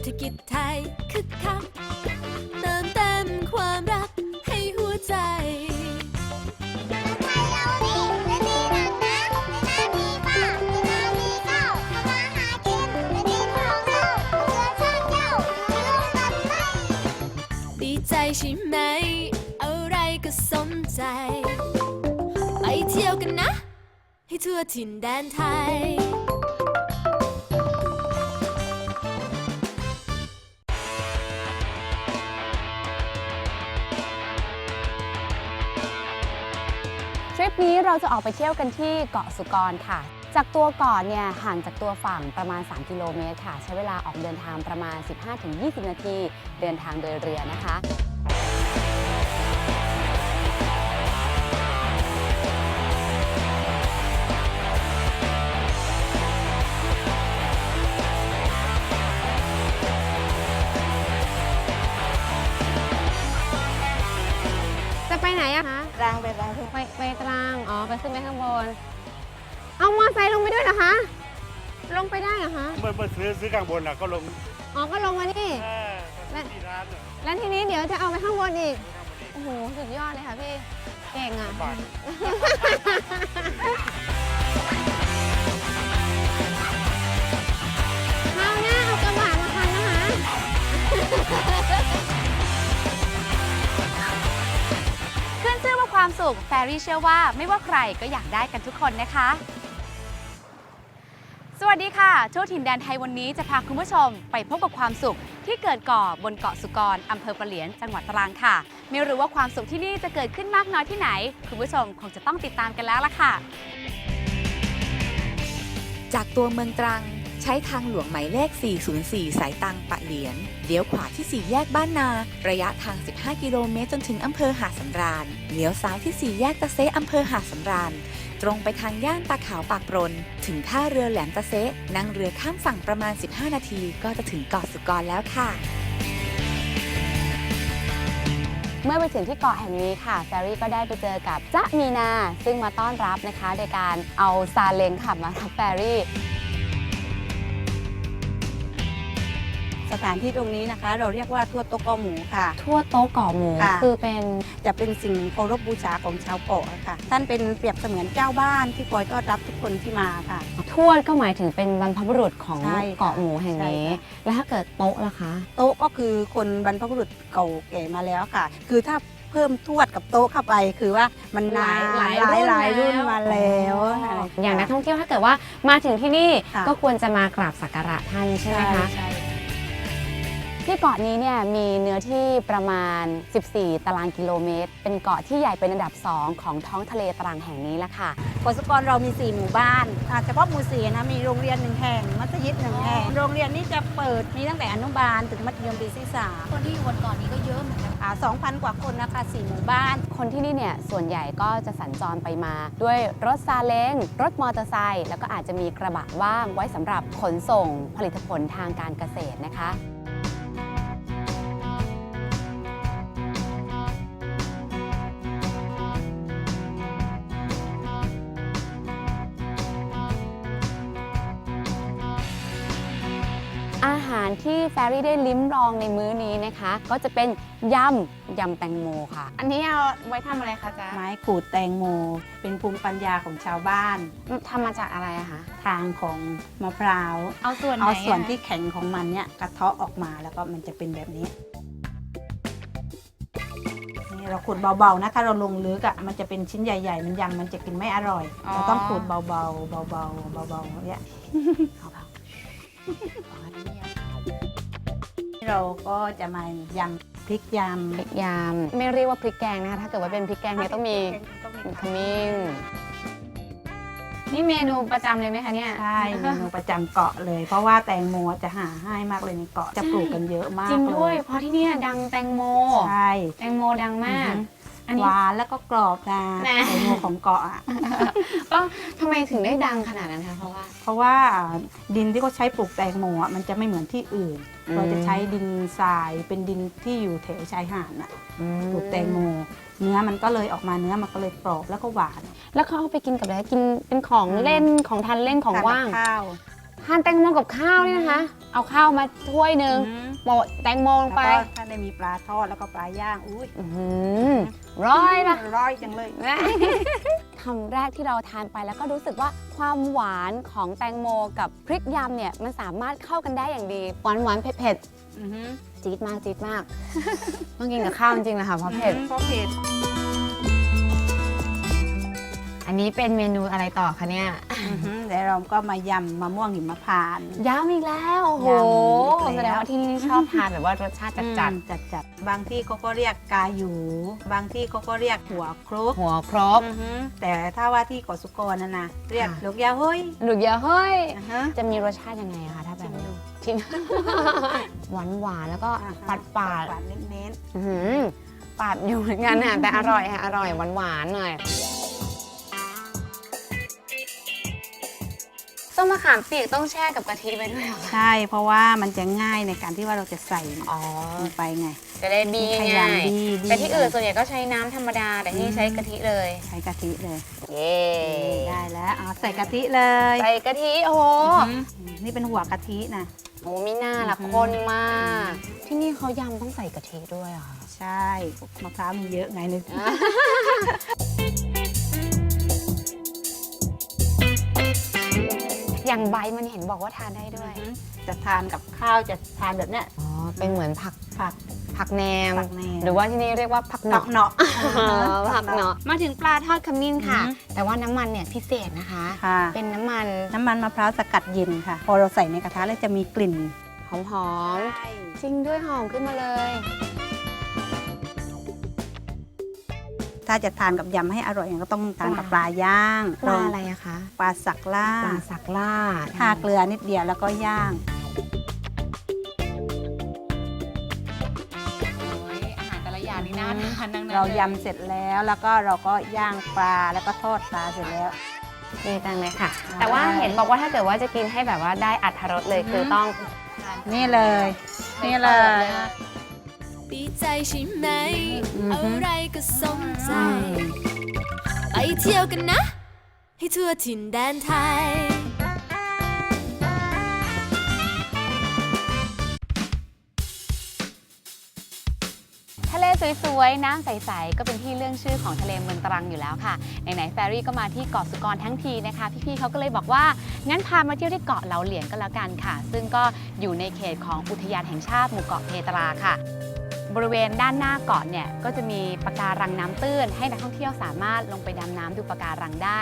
ศรษฐกิจไทยคึกคักเติมเต็มความรักให้หัวใจ ดีใจใช่ไหม อะไรก็สมใจ ไปเที่ยวกันนะ ให้ทั่วถิ่นแดนไทย นี้เราจะออกไปเที่ยวกันที่เกาะสุกรค่ะ จากตัวเกาะเนี่ยห่างจากตัวฝั่งประมาณ 3 กิโลเมตรค่ะ ใช้เวลาออกเดินทางประมาณ 15-20 นาที เดินทางโดยเรือนะคะจะ รางไปรางทุกไปไปตรังอ๋อ ไปขึ้นไปข้างบน เอามอไซค์ลงไปด้วยเหรอคะ ลงไปได้เหรอคะ เมื่อเมื่อซื้อซื้อข้างบนน่ะก็ลงอ๋อ ก็ลงมานี่ เออที่ร้านน่ะแล้วทีนี้เดี๋ยวจะเอาไปข้างบนอีกโอ้โห สุดยอดเลยค่ะพี่ เก่งอะ บาท คราวหน้าเอากระบะมาคันนะคะ ความสุขแฟรี่เชื่อว่าไม่ว่าใครก็อยากได้กันทุกคนนะคะ สวัสดีค่ะทั่วถิ่นแดนไทยวันนี้จะพาคุณผู้ชมไปพบกับความสุขที่เกิดก่อบนเกาะสุกรอำเภอปะเหลียนจังหวัดตรังค่ะ ไม่รู้ว่าความสุขที่นี่จะเกิดขึ้นมากน้อยที่ไหน คุณผู้ชมคงจะต้องติดตามกันแล้วล่ะค่ะ จากตัวเมืองตรัง ใช้ทางหลวงหมายเลข 404 สายตังปะเหลียนเลี้ยวขวาที่ 4 แยกบ้านนา ระยะทาง 15 กิโลเมตรจนถึงอำเภอหาดสำราญเลี้ยวซ้ายที่ 4 แยกตะเซอำเภอหาดสำราญตรงไปทางย่านตาขาวปากปรน ถึงท่าเรือแหลมตะเซะนั่งเรือข้ามฝั่งประมาณ 15 นาทีก็จะถึงเกาะสุกรแล้วค่ะ เมื่อไปถึงที่เกาะแห่งนี้ค่ะแฟรี่ก็ได้ไปเจอกับจ๊ะมีนา ซึ่งมาต้อนรับนะคะ โดยการเอาซาเล้งขับมารับแฟรี่ สถานที่ตรงนี้นะคะ เราเรียกว่าทั่วโตะกอหมูค่ะ ทั่วโต๊ะเกาะหมูค่ะ คือเป็นจะเป็นสิ่งเคารพบูชาของชาวเกาะค่ะ ท่านเป็นเปรียบเสมือนเจ้าบ้านที่คอยต้อนรับทุกคนที่มาค่ะ ทวดก็หมายถึงเป็นบรรพบุรุษของใช่ค่ะเกาะหมูแห่งนี้ ใช่ค่ะ แล้วถ้าเกิดโต๊ะล่ะคะ โต๊ะก็คือคนบรรพบุรุษเก่าแก่มาแล้วค่ะ คือถ้าเพิ่มทวดกับโต๊ะเข้าไป คือว่ามันนานหลายหลายหลายรุ่รุ่นนแล้วมาแล้วอ๋อค่ะอย่างนักท่องเที่ยวถ้าเกิดว่ามาถึงที่นี่ค่ะ ก็ควรจะมากราบสักการะท่านใช่ไหมใช่คะ ใช่ ที่เกาะนี้เนี่ยมีเนื้อที่ประมาณ 14 ตารางกิโลเมตร เป็นเกาะที่ใหญ่เป็นอันดับ 2 ของท้องทะเลตรังแห่งนี้ละค่ะกศกรเรามี 4 หมู่บ้านอ่าเฉพาะหมู่สี่นะมีโรงเรียนหนึ่งแห่ง มัธยิดหนึ่งแห่ง โรงเรียนนี้จะเปิดมีตั้งแต่อนุบาลถึงมัธยมปีที่สามคนที่อยู่บนเกาะนี้ก็เยอะเหมือนกันอ่าสองพันกว่าคนนะคะสี่หมู่บ้าน คนที่นี่เนี่ยส่วนใหญ่ก็จะสัญจรไปมา ด้วยรถซาเล้งรถมอเตอร์ไซค์แล้วก็อาจจะมีกระบะว่างไว้สำหรับขนส่งผลิตผลทางการเกษตรนะคะาหารที่แฟรี่ได้ลิ้มลองในมื้อนี้นะคะ ก็จะเป็นยำยำแตงโมค่ะ อันนี้เอาไว้ทำอะไรคะจ๊ะไม้ขูดแตงโม เป็นภูมิปัญญาของชาวบ้าน ทำมาจากอะไรอะคะทางของมะพร้าว เอาส่วนไหนเอาส่วนอะที่แข็งของมันเนี่ยกระเทาะออกมาแล้วก็มันจะเป็นแบบนี้ นี่เราขูดเบาๆนะถ้าเราลงลึกอะมันจะเป็นชิ้นใหญ่ ๆ มันยังมันจะกินไม่อร่อย เราต้องขูดเบาๆเบาๆเบาๆเนี่ยเบาๆ เราก็จะมายำพริกยำพริกยำไม่เรียกว่าพริกแกงนะคะถ้าเกิดว่าเป็นพริกแกงเนี่ยต้องมีต้องมีขมิ้นนี่เมนูประจำเลยไหมคะเนี่ยใช่เมนูประจำเกาะเลย เพราะว่าแตงโมจะหาให้มากเลยในเกาะจะปลูกกันเยอะมากจริงด้วยเลเพราะที่เนี่ยดังแตงโมใช่แตงโมดังมาก อือฮึอันนี้หวานแล้วก็กรอบนะนะแตงโมของเกาะอะก็ทำไมถึงได้ดังขนาดนั้นคะเพราะว่า เพราะว่าดินที่เขาใช้ปลูกแตงโมอะมันจะไม่เหมือนที่อื่น อืม เราจะใช้ดินทรายเป็นดินที่อยู่แถวชายหาดน่ะปลูกแตงโม เนื้อมันก็เลยออกมาเนื้อมันก็เลยกรอบแล้วก็หวาน แล้วเขาเอาไปกินกับอะไรกินเป็นของเล่นของทานเล่นของว่างทนกับข้าวททานแตงโมกับข้าวนี่นะคะ เอาข้าวมาถ้วยหนึ่งโปะแตงโมลงแล้วไปก็ถ้าได้มีปลาทอดแล้วก็ปลาย่างอุ้ยอื้อหือร้อยนะร้อยจังเลยคำแรกที่เราทานไปแล้วก็รู้สึกว่าความหวานของแตงโมกับพริกยำเนี่ยมันสามารถเข้ากันได้อย่างดี หวานหวานๆเผ็ดเผ็ดๆจี๊ดมากจี๊ดมาก ต้องกินกับข้าวจริงๆนะคะเพราะเผ็ด เพราะเผ็ด อันนี้เป็นเมนูอะไรต่อคะเนี่ยอือหือแล้วเราก็มายำมะม่วงหิมพานต์ ย้ำอีกแล้วโอ้โหยำอีกแล้ว แสดงว่าที่นี่ชอบทานแบบว่ารสชาติจัดจัดจัดจัดบางที่เขาก็เรียกกาหยู บางที่เขาก็เรียกหัวครกๆหัวครบอือหือแต่ถ้าว่าที่เกาะสุกรนะนะเรียกค่ะลูกยาเฮ้ยหลุกเยอะเฮ้ย อ่าฮะ จะมีรสชาติยังไงอะคะถ้าแบบนี้ชิม หวานหวานๆแล้วก็อ่าฮะปาดปาดปาดเน้นๆอื้อหือปาดอยู่เหมือนกันน่ะแต่อร่อยค่ะอร่อยหวานหวานๆหน่อย ต้มมะขามเปียกต้องแช่กับกะทิไปด้วยเหรอๆคะใช่ เพราะว่ามันจะง่ายในการที่ว่าเราจะใส่อ๋อ ลงไปไง จะได้ดีขง่ายยำดีดีแต่ที่อื่นส่วนใหญ่ก็ใช้น้ำธรรมดา แต่ที่นี่ใช้กะทิเลย ใช้กะทิเลยเย้ได้แล้วเอาใส่กะทิเลยใส่กะทิ โอ้โหอือหือนี่เป็นหัวกะทินะโอ้มีหน้าละอือหือข้นมาก ที่นี่เขายำต้องใส่กะทิด้วยเหรอะ ใช่มะพร้าวมีเยอะไงนึก อย่างใบมันเห็นบอกว่าทานได้ด้วย จะทานกับข้าวจะทานแบบเนี้ยอ๋อ เป็นเหมือนผักผัก ผักแหนม ผักแหนม หรือว่าที่นี่เรียกว่าผักหนผัอกกเนาะผักเนาะมาถึงปลาทอดขมิ้นค่ะ อือหือแต่ว่าน้ำมันเนี่ยพิเศษนะคะ ค่ะ เป็นน้ำมันน้ำมันมะพร้าวสกัดเย็นค่ะ พอเราใส่ในกระทะแล้วจะมีกลิ่นหอมๆจริงด้วยหอมขึ้นมาเลย ถ้าจะทานกับยำให้อร่อยก็ต้องทานกับปลาย่างปลาอะไรอะคะปลาสักล่าปลาสักล่าทาเกลือนิดเดียวแล้วก็ย่างโอ้ยอาหารแต่ละอย่างนี่น่าทานทั้งนั้นเราลยำเสร็จแล้วแล้วก็เราก็ย่างปลาแล้วก็ทอดปลาเสร็จแล้วดีจังเลยค่ะใช่แต่ว่าเห็นบอกว่าถ้าเกิดว่าจะกินให้แบบว่าได้อัตรสเลยอือฮึคือต้อง นี่เลย นี่เลย ดีใจใช่ไหมอือฮึอะไรก็สมใจ ไปเที่ยวกันนะ ให้ทั่วถิ่นแดนไทย ทะเลสวยๆ น้ำใส ๆ ก็เป็นที่เรื่องชื่อของทะเลเมืองตรังอยู่แล้วค่ะ ไหนๆ แฟรี่ก็มาที่เกาะสุกรทั้งทีนะคะ พี่ๆเขาก็เลยบอกว่า งั้นพามาเที่ยวที่เกาะเหลาเหลียงก็แล้วกันค่ะ ซึ่งก็อยู่ในเขตของอุทยานแห่งชาติหมู่เกาะเพตราค่ะ บริเวณด้านหน้าเกาะเนี่ยก็จะมีปะการังน้ำตื้น ให้นักท่องเที่ยวสามารถลงไปดำน้ำดูปะการังได้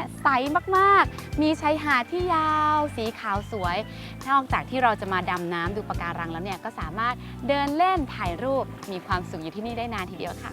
เนี่ยใสมากๆ มีชายหาดที่ยาวสีขาวสวย นอกจากที่เราจะมาดำน้ำดูปะการังแล้วเนี่ยก็สามารถเดินเล่นถ่ายรูปมีความสุขอยู่ที่นี่ได้นานทีเดียวค่ะ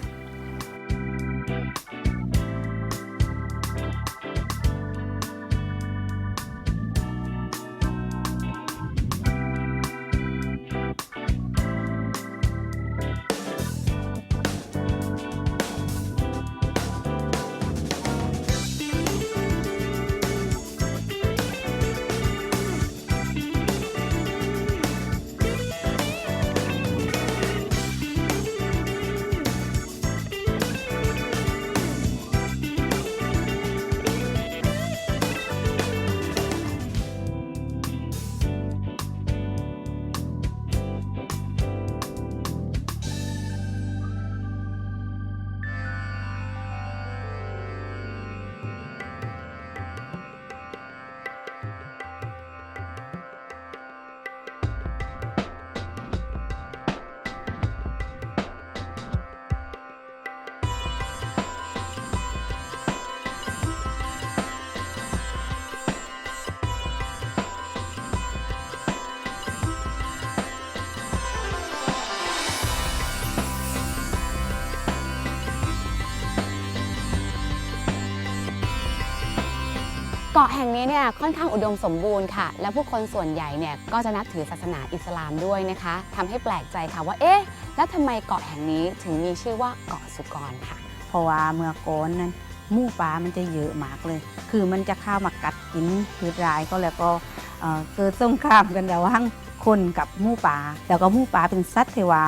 แห่งนี้เนี่ยค่อนข้างอุดมสมบูรณ์ค่ะ และผู้คนส่วนใหญ่เนี่ยก็จะนับถือศาสนาอิสลามด้วยนะคะทำให้แปลกใจค่ะว่าเอ๊ะแล้วทำไมเกาะแห่งนี้ถึงมีชื่อว่าเกาะสุกรค่ะ เพราะว่าเมื่อก่อนนั้นหมู่ป่ามันจะเยอะมากเลย คือมันจะเข้ามากัดกินพืชรายก็แล้วก็เออเกิดสงครามกันระหว่างคนกับหมู่ป่าแล้วก็หมู่ป่าเป็นสัตว์ที่ว่า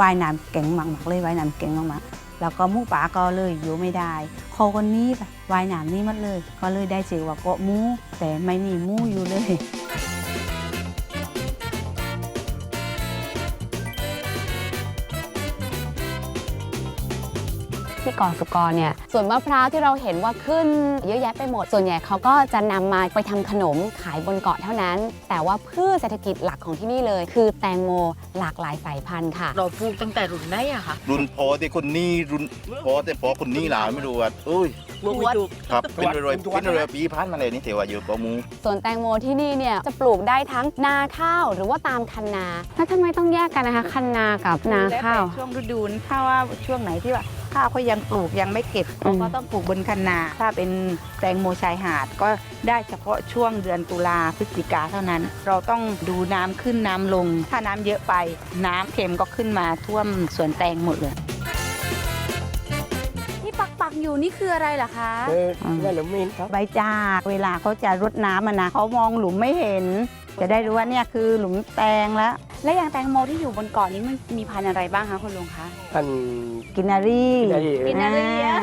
ว่ายน้ำเก่งมากๆเลยว่ายน้ำเก่งมากๆ แล้วก็หมูป่าก็เลยอยู่ไม่ได้เขาคนนี้ไปวายหนามนี้มัดเลย ก็เลยได้ชื่อว่าเกาะมูแต่ไม่มีมูอยู่เลย กาะสุกรเนี่ยส่วนมะพร้าวที่เราเห็นว่าขึ้นเยอะแยะไปหมด ส่วนใหญ่เขาก็จะนำมาไปทำขนมขายบนเกาะเท่านั้น แต่ว่าพืชเศรษฐกิจหลักของที่นี่เลย คือแตงโมหลากหลายสายพันธุ์ค่ะ เราปลูกตั้งแต่รุ่นไหนอะคะรุ่นพอแต่คนนี้รุ่นพอแต่พอคนนี้หลานไม่รู้ว่าเอ้ยปลูกไม่ถูกครับเป็นรอยเป็นรอยปีพันมาเลยนี่เทว่าอยู่กับหมูส่วนแตงโมที่นี่เนี่ยจะปลูกได้ทั้งนาข้าวหรือว่าตามคันนาแล้วทำไมต้องแยกกันนะคะ คันนากับนาข้าวแล้วแต่ช่วงฤดูนถ้าว่าช่วงไหนที่ว่า ข้าวเขายังปลูกยังไม่เก็บอืมเขาก็ต้องปลูกบนคันนา ถ้าเป็นแตงโมชายหาดก็ได้เฉพาะช่วงเดือนตุลาพฤศจิกาเท่านั้น เราต้องดูน้ำขึ้นน้ำลง ถ้าน้ำเยอะไป น้ำเค็มก็ขึ้นมาท่วมสวนแตงหมดเลยที่ปักปักๆอยู่นี่คืออะไรเหรอคะเออแม่หลุมมินครับใบจากเวลาเขาจะรดน้ำอะนะเขามองหลุมไม่เห็น จะได้รู้ว่าเนี่ยคือหลุมแตงแล้ว และอย่างแตงโมที่อยู่บนเกาะนี้มันมีพันธุ์อะไรบ้างคะคุณลุงคะอัน กินนารีกินนารี กินนารี อ่า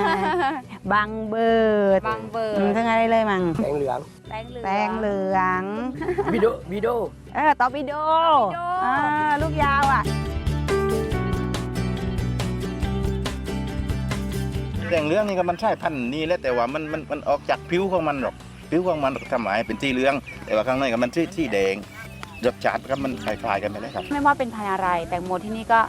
บางเบิดบางเบอร์อืมทั้งอะไรเลยมั้งแดงเหลืองแตงเหลือง แตงเหลืองวิโดวิโดเออตอร์ปิโดตอร์ปิโด อ่าลูกยาวอะแดงเหลืองนี่ก็มันใช่พันธุ์นี้แหละแต่ว่ามันมันมันออกจากผิวของมันหรอก ผิวของมันทำให้เป็นสีเหลือง แต่ว่าข้างในก็มันสีสีแดงรสชาติก็มันคล้ายๆกันไปเลยครับ ไม่ว่าเป็นพันธุ์อะไร แตงโมที่นี่ก็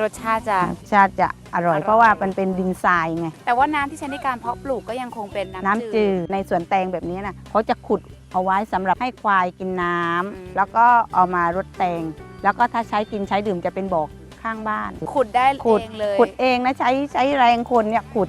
รสชาติจะ ชาติจะอร่อยเพราะว่ามันเป็นดินทรายไง แต่ว่าน้ำที่ใช้ในการเพาะปลูกก็ยังคงเป็นน้ำน้ำจืดในสวนแตงแบบนี้นะเขาจะขุดเอาไว้สำหรับให้ควายกินน้ำอืม แล้วก็เอามารดแตง แล้วก็ถ้าใช้กินใช้ดื่มจะเป็นบอกข้างบ้าน ขุดได้ขุด เองเลยขุดเองนะใช้ใช้แรงคนเนี่ยขุด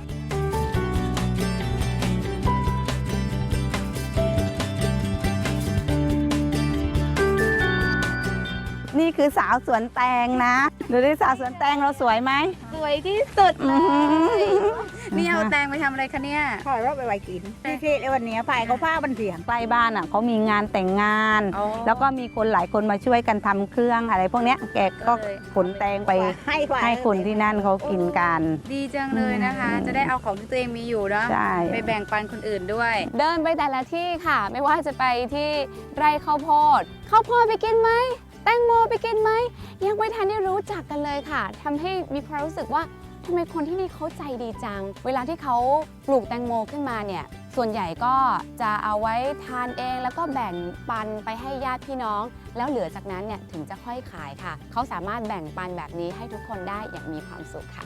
คือสาวสวนแตงนะดูดิสาวสวนแตงเราสวยไหม สวยที่สุดอื้อหือนี่เอาแตงไปทำอะไรคะเนี่ยพอยว่าไปไว้กินที่ที่ในวันนี้ไฟเขาผ้าบันเสียง ใกล้บ้านอะเขามีงานแต่งงานแล้วก็มีคนหลายคนมาช่วยกันทำเครื่องอะไรพวกเนี้ยแกก็ขนแตงไปให้คนที่นั่นเขากินกัน ดีจังเลยนะคะจะได้เอาของที่ตัวเองมีอยู่เนาะใช่ ไปแบ่งปันคนอื่นด้วย เดินไปแต่ละที่ค่ะ ไม่ว่าจะไปที่ไร่ข้าวโพดข้าวโพดไปกินไหม แตงโมไปกินไหม ยังไม่ทันได้รู้จักกันเลยค่ะทำให้มีความรู้สึกว่าทำไมคนที่นี่เขาใจดีจัง เวลาที่เขาปลูกแตงโมขึ้นมาเนี่ย ส่วนใหญ่ก็จะเอาไว้ทานเองแล้วก็แบ่งปันไปให้ญาติพี่น้อง แล้วเหลือจากนั้นเนี่ยถึงจะค่อยขายค่ะ เขาสามารถแบ่งปันแบบนี้ให้ทุกคนได้อย่างมีความสุขค่ะ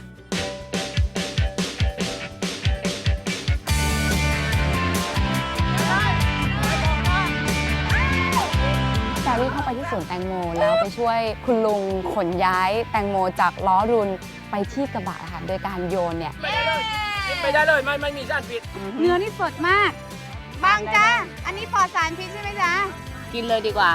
รี่เข้าไปที่สวนแตงโม แล้วไปช่วยคุณลุงขนย้ายแตงโมจากล้อรุนไปที่กระบะค่ะโดยการโยนเนี่ยไม่ได้เลยไม่ไม่มีสารพิษเนื้อนี่สดมากบางจ้าอันนี้ปลอดสารพิษใช่ไหมจ๊ะกินเลยดีกว่า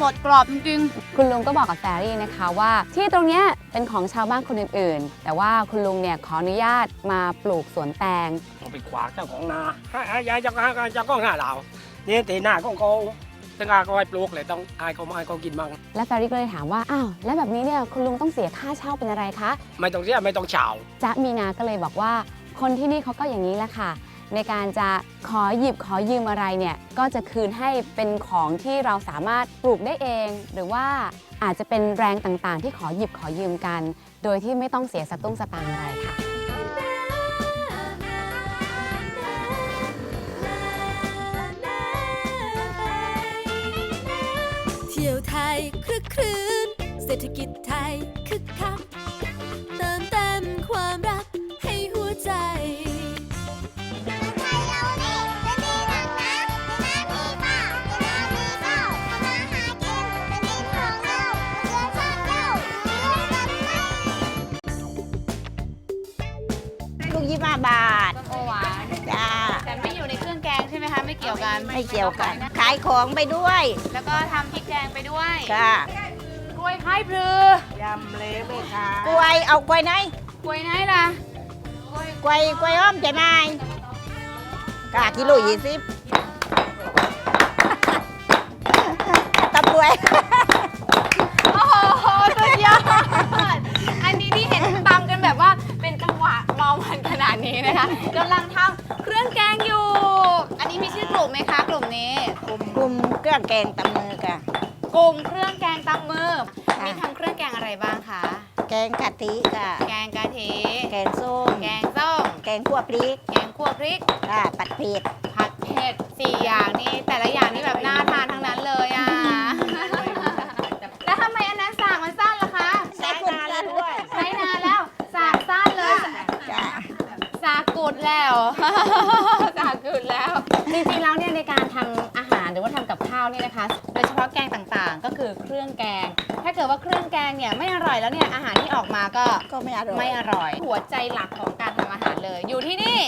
สดกรอบจริงๆคุณลุงก็บอกกับแซรี่นะคะว่า ที่ตรงเนี้ยเป็นของชาวบ้านคนอื่นๆ แต่ว่าคุณลุงเนี่ยขออนุญาตมาปลูกสวนแตงเอาไปขวางเจ้าของนาให้ให้ยายเจ้าของเจ้าของหน้าเราเนี่ยตีหน้าของเขาตั้งอาก็ให้ปลูกเลยต้องอายเขามาให้เขากินมั่งและแซรี่ก็เลยถามว่าอ้าวแล้วแบบนี้เนี่ยคุณลุงต้องเสียค่าเช่าเป็นอะไรคะไม่ต้องเสียไม่ต้องเฉาจ๊ะมีนาก็เลยบอกว่า คนที่นี่เขาก็อย่างนี้แหละค่ะ ในการจะขอหยิบขอยืมอะไรเนี่ยก็จะคืนให้เป็นของที่เราสามารถปลูกได้เอง หรือว่าอาจจะเป็นแรงต่างๆ ที่ขอหยิบขอยืมกัน โดยที่ไม่ต้องเสียสตุ้งสตางค์อะไรค่ะ ที่ยวไทยคลึกครื้น เศรษฐกิจไทยคึกคัก ยวกัน ไม่เกี่ยวกัน ขายของไปด้วย แล้วก็ทำพริกแกงไปด้วยค่ะกล้วยไข่พลือยำเละไม่ขายกล้วยเอากล้วยไหนกล้วยไหนล่ะกล้วยกล้วยอ้อมใช่ไหมกะกิโลยี่สิบตะกล้วยโอ้โหสุดยอดอันนี้ที่เห็นตำกันแบบว่าเป็นจังหวะเมามันขนาดนี้นะคะกำลังทำเครื่องแกงอยู่อันนี้มีชื่อ กลุ่มไหมคะ กลุ่มนี้กลุ่มเครื่องแกงตำมือค่ะ กลุ่มเครื่องแกงตำมือ ค่ะ มีทำเครื่องแกงอะไรบ้างคะ แกงกะทิค่ะ แกงกะทิ แกงส้มแกงส้ม แกงขั่วพริกแกงคั่วพริก ค่ะปัดเผ็ดผัดเผ็ดสี่อย่างนี้แต่ละอย่างนี่แบบน่าทานทั้งนั้นเลยอะ แล้วทำไมอันนั้นสากมันสั้นล่ะคะใช้นานแล้วด้วยใช้นานแล้วสากสั้นเลย จ้ะสากกุดแล้ว สากกุดแล้ว จริงๆแล้วเนี่ยในการทำอาหารหรือว่าทำกับข้าวเนี่ยนะคะ โดยเฉพาะแกงต่างๆ ก็คือเครื่องแกง ถ้าเกิดว่าเครื่องแกงเนี่ยไม่อร่อยแล้วเนี่ยอาหารที่ออกมาก็ก็ไม่อร่อย ไม่อร่อย หัวใจหลักของการทำอาหารเลย อยู่ที่นี่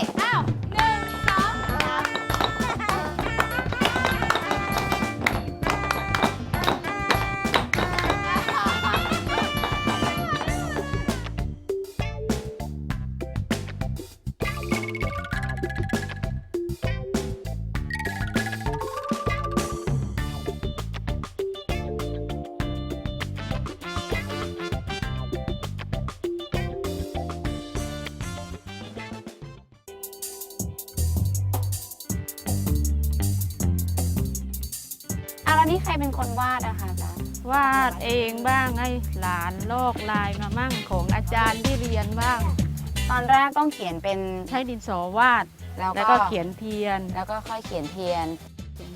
อะแล้วนี่ใครเป็นคนวาดอะคะจ๊ะวาดเองบ้างให้หลานลอกลายมามั่งของอาจารย์ที่เรียนบ้าง ตอนแรกต้องเขียนเป็นใช้ดินสอวาด แล้วแล้วก็ก็เขียนเทียน แล้วก็ค่อยเขียนเทียน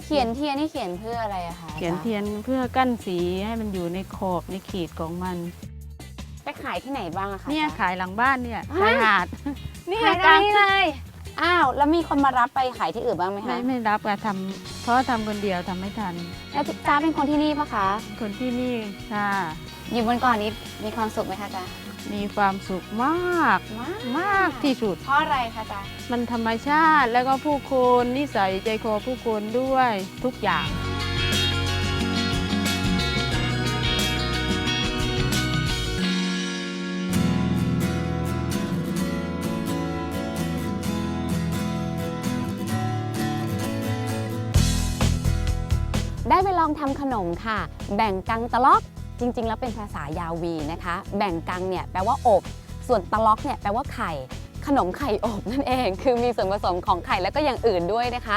เขียนเทียนนี่เขียนเพื่ออะไรอะคะเขียนเทียนเพื่อกั้นสีให้มันอยู่ในขอบในขีดของมัน ไปขายที่ไหนบ้างอะคะเนี่ยจ๊ะขายหลังบ้านเนี่ยฮะ ชายหาดนี่ขายได้ตามนี่เลย อ้าว แล้วมีคนมารับไปขายที่อื่นบ้างไหมไม่คะไม่รับอะทำเพราะว่าทำคนเดียวทำไม่ทัน แล้วจ้าเป็นคนที่นี่ปะคะ คนที่นี่ค่ะ อยู่บนเก่อนนี้มีความสุขไหมคะจ๊ะมีความสุขมากมากมากที่สุด เพราะอะไรคะจ๊ะ มันธรรมชาติแล้วก็ผู้คนนิสัยใจคอผู้คนด้วยทุกอย่าง ทำขนมค่ะ แบ่งกังตะล็อก จริง ๆ แล้วเป็นภาษายาวีนะคะ แบ่งกังเนี่ยแปลว่าอบ ส่วนตะล็อกเนี่ยแปลว่าไข่ขนมไข่อบนั่นเอง คือมีส่วนผสมของไข่แล้วก็อย่างอื่นด้วยนะคะ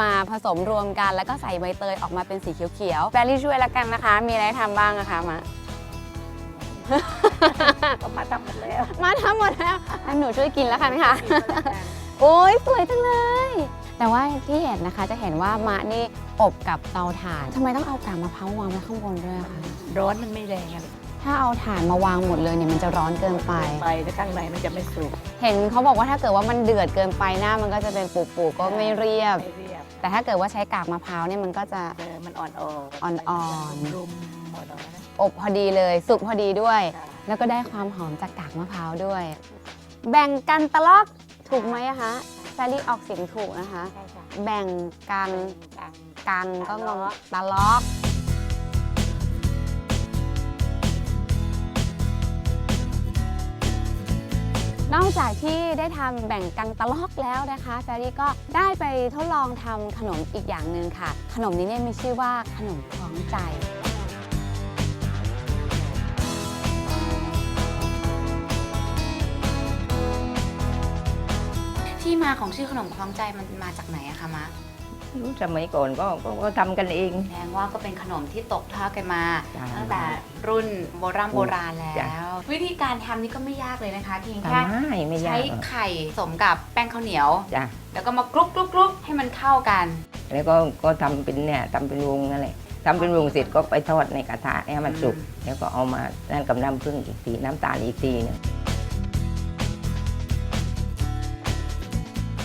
มาผสมรวมกันแล้วก็ใส่ใบเตยออกมาเป็นสีเขียวๆแปรรี่ช่วยแล้วกันนะคะ มีอะไรทำบ้างอะคะมา ก็มาทำหมดแล้ว มาทำหมดแล้วงั้นหนูช่วยกินแล้วกันค่ะ โอ้ยสวยจังเลย แต่ว่าที่เห็นนะคะจะเห็นว่ามะนี่อบกับเตาถ่านทำไมต้องเอากากมะพร้าววางไว้ข้างบนด้วยอะคะร้อนมันไม่แรงอะถ้าเอาถ่านมาวางหมดเลยเนี่ยมันจะร้อนเกินไป ไปแล้วข้างในมันจะไม่สุกเห็นเขาบอกว่าถ้าเกิดว่ามันเดือดเกินไปหน้ามันก็จะเป็นปูๆก็ไม่เรียบ ไม่เรียบแต่ถ้าเกิดว่าใช้กากมะพร้าวเนี่ยมันก็จะ เออมันอ่อนๆอ่อนๆ รุมอ่อนๆนะอบพอดีเลย สุกพอดีด้วยค่ะแล้วก็ได้ความหอมจากกากมะพร้าวด้วย แบ่งกันตะลอก ถูกไหมอะคะแซลลี่ออกเสียงถูกนะคะ ใช่ค่ะแบ่งกันตังกันก็งงตะลอกนอกจากที่ได้ทำแบ่งกังตะลอกแล้วนะคะแซรี่ก็ได้ไปทดลองทำขนมอีกอย่างหนึ่งค่ะ ขนมนี้เนี่ยมีชื่อว่าขนมคล้องใจ ที่มาของชื่อขนมคล้องใจมันมาจากไหนอะคะมะรู้สมัยก่อนก็ก็ก็ทำกันเอง แสดงว่าก็เป็นขนมที่ตกทอดกันมา จ้ะตั้งแต่รุ่นโบราณโบราณแล้จ้ะ ว วิธีการทำนี่ก็ไม่ยากเลยนะคะเพียงทำแค่ไม่ไม่ยาใช้กหรอกไข่ผสมกับแป้งข้าวเหนียว จ้ะแล้วก็มากรุบกรุบกรุบให้มันเข้ากัน แล้วก็ก็ทำเป็นเนี่ยทำเป็นวงนั่นแหละทำเป็นวงเสร็จก็ไปทอดในกระทะให้มันสุกแล้วก็เอามานั่นกับน้ำผึ้งอีกทีน้ำตาลอีกทีหนึง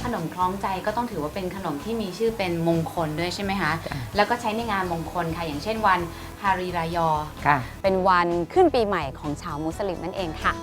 ขนมคล้องใจก็ต้องถือว่าเป็นขนมที่มีชื่อเป็นมงคลด้วยใช่ไหมคะจ้ะแล้วก็ใช้ในงานมงคลค่ะ อย่างเช่นวันฮารีรายอ ค่ะ เป็นวันขึ้นปีใหม่ของชาวมุสลิมนั่นเองค่ะ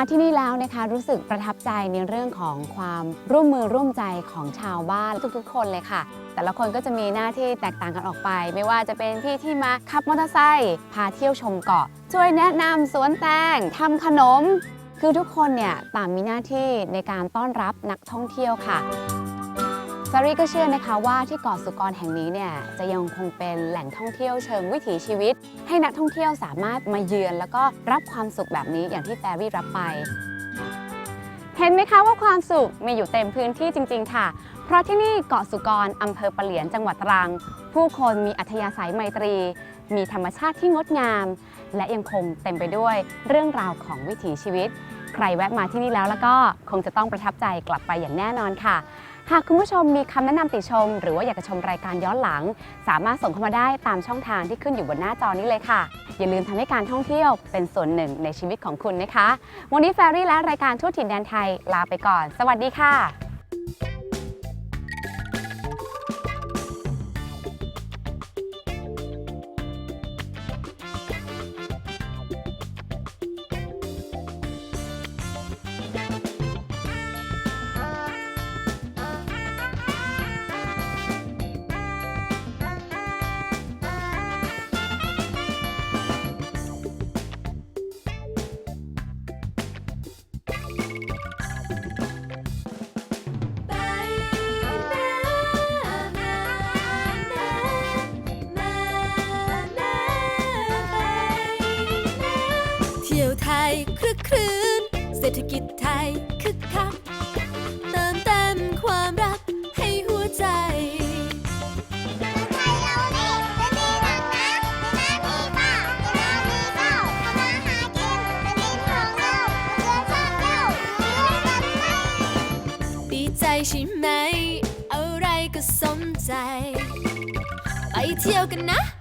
มาที่นี่แล้วนะคะรู้สึกประทับใจในเรื่องของความร่วมมือร่วมใจของชาวบ้านทุกๆ คนเลยค่ะ แต่ละคนก็จะมีหน้าที่แตกต่างกันออกไป ไม่ว่าจะเป็นพี่ที่มาขับมอเตอร์ไซค์พาเที่ยวชมเกาะ ช่วยแนะนำสวนแตงทำขนม คือทุกคนเนี่ยต่างมีหน้าที่ในการต้อนรับนักท่องเที่ยวค่ะ ซารีก็เชื่อนะคะว่าที่เกาะสุกรแห่งนี้เนี่ยจะยังคงเป็นแหล่งท่องเที่ยวเชิงวิถีชีวิต ให้นักท่องเที่ยวสามารถมาเยือน แล้วก็รับความสุขแบบนี้อย่างที่แฟรี่รับไป เห็นไหมคะว่าความสุขมีอยู่เต็มพื้นที่จริง ๆ ค่ะ เพราะที่นี่เกาะสุกรอำเภอปะเหลียนจังหวัดตรัง ผู้คนมีอัธยาศัยไมตรี มีธรรมชาติที่งดงาม และยังคงเต็มไปด้วยเรื่องราวของวิถีชีวิต ใครแวะมาที่นี่แล้วแล้วก็คงจะต้องประทับใจกลับไปอย่างแน่นอนค่ะ หากคุณผู้ชมมีคำแนะนำติชม หรือว่าอยากจะชมรายการย้อนหลัง สามารถส่งเข้ามาได้ตามช่องทางที่ขึ้นอยู่บนหน้าจอนี้เลยค่ะ อย่าลืมทำให้การท่องเที่ยวเป็นส่วนหนึ่งในชีวิตของคุณนะคะ วันนี้แฟรี่และรายการทั่วถิ่นแดนไทยลาไปก่อน สวัสดีค่ะ เที่ยวไทยคลึกครื้น เศรษฐกิจไทยคึก ช่